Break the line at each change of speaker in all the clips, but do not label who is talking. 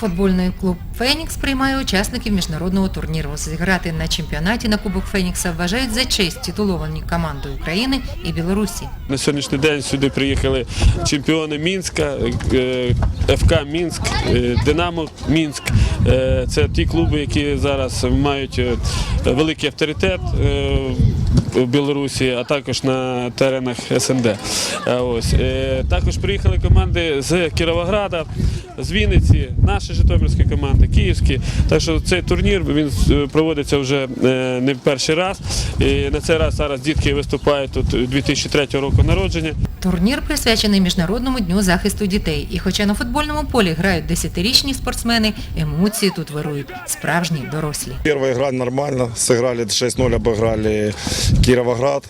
Футбольний клуб Фенікс приймає учасників міжнародного турніру. Зіграти на чемпіонаті на Кубок Фенікса вважають за честь титуловані команди України і Білорусі.
На сьогоднішній день сюди приїхали чемпіони Мінська, е, ФК Мінськ, е, Динамо Мінськ. Е, Це ті клуби, які зараз мають великий авторитет в Білорусі, а також на теренах СНД. Ось. Е, Також приїхали команди з Кіровограда, з Вінниці, наші житомирські команди, київські. Так що цей турнір він е, проводиться вже е, не в перший раз. І на цей раз зараз дітки виступають тут 2003 року народження.
Турнір присвячений Міжнародному дню захисту дітей. І хоча на футбольному полі грають десятирічні спортсмени, емоції тут вирують справжні дорослі.
Первая игра нормально, сыграли 6-0, обыграли Кировоград,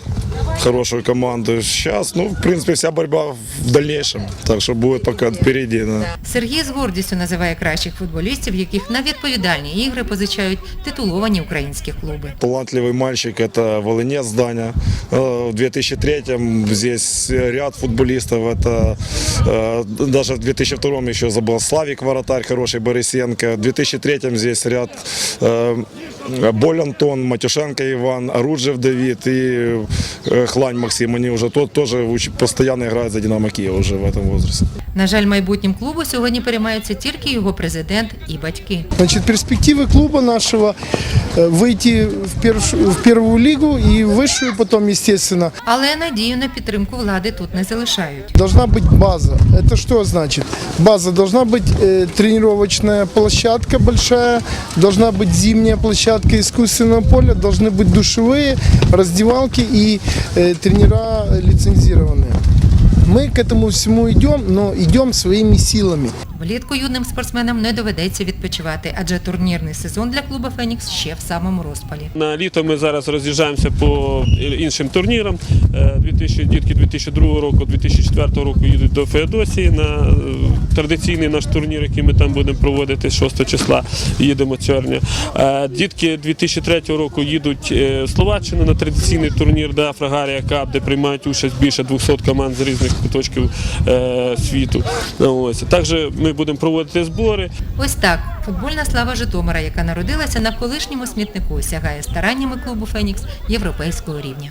хорошую команду. Сейчас, ну, в принципе, вся борьба в дальнейшем, так что будет пока впереди. Да.
Сергій з гордістю називає кращих футболістів, яких на відповідальні ігри позичають титуловані українські клуби.
Талантливый мальчик – это Волынец Даня. Э, В 2003-м здесь ряд футболистов. Это э, даже в 2002-м еще забыл Славик Воротарь, хороший Борисенко. В 2003-м здесь ряд э, Боль Антон, Матюшенко Иван, Оруджев Давид и э, Хлань Максим. Они уже тот тоже уч- постоянно играют за Динамо Киев уже в этом возрасте.
На жаль, майбутнім клубу сьогодні переймаються тільки його президент і батьки.
Значит, перспективы клуба нашего э, выйти в, перш- в первую лигу и в высшую потом, естественно.
Але надію на підтримку влади тут не залишають.
Должна быть база. Это что значит? База должна быть э, тренировочная площадка большая, должна быть зимняя площадка искусственного поля, должны быть душевые, раздевалки и э, тренера лицензированные. Мы к этому всему идем, но идем своими силами.
Влітку юним спортсменам не доведеться відпочивати, адже турнірний сезон для клубу Фенікс ще в самому розпалі.
На літо ми зараз роз'їжджаємося по іншим турнірам. Е, 2000, дітки 2002 року, 2004 року їдуть до Феодосії на е, традиційний наш турнір, який ми там будемо проводити 6 числа. Їдемо червня. Е, Дітки 2003 року їдуть е, в Словаччину на традиційний турнір да, Фрагарія Кап, де приймають участь більше 200 команд з різних куточків е, світу. Ось. Також ми будемо проводити збори.
Ось так футбольна слава Житомира, яка народилася на колишньому смітнику, сягає стараннями клубу Фенікс європейського рівня.